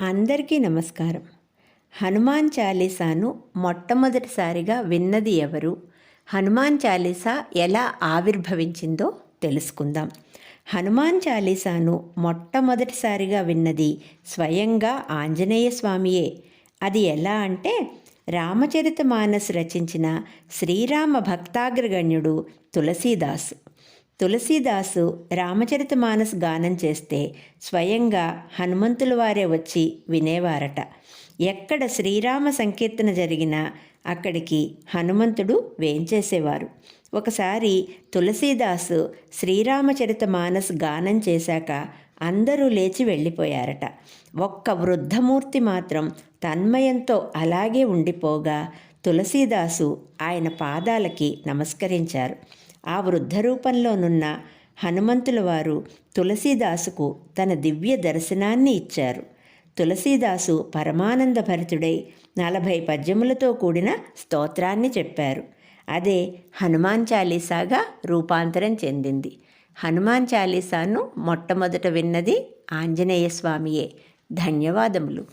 అందరికీ నమస్కారం. హనుమాన్ చాలీసాను మొట్టమొదటిసారిగా విన్నది ఎవరు? హనుమాన్ చాలీసా ఎలా ఆవిర్భవించిందో తెలుసుకుందాం. హనుమాన్ చాలీసాను మొట్టమొదటిసారిగా విన్నది స్వయంగా ఆంజనేయ స్వామియే. అది ఎలా అంటే రామచరిత మానస్ రచించిన శ్రీరామ భక్తాగ్రగణ్యుడు తులసీదాసు. తులసీదాసు రామచరిత మానస్ గానం చేస్తే స్వయంగా హనుమంతుల వారే వచ్చి వినేవారట. ఎక్కడ శ్రీరామ సంకీర్తన జరిగినా అక్కడికి హనుమంతుడు వేంచేసేవారు. ఒకసారి తులసీదాసు శ్రీరామచరిత మానస్ గానం చేశాక అందరూ లేచి వెళ్ళిపోయారట. ఒక్క వృద్ధమూర్తి మాత్రం తన్మయంతో అలాగే ఉండిపోగా తులసీదాసు ఆయన పాదాలకి నమస్కరించారు. ఆ వృద్ధ రూపంలోనున్న హనుమంతుల వారు తులసీదాసుకు తన దివ్య దర్శనాన్ని ఇచ్చారు. తులసీదాసు పరమానంద భరితుడై నలభై పద్యములతో కూడిన స్తోత్రాన్ని చెప్పారు. అదే హనుమాన్ చాలీసాగా రూపాంతరం చెందింది. హనుమాన్ చాలీసాను మొట్టమొదట విన్నది ఆంజనేయ స్వామియే ధన్యవాదములు.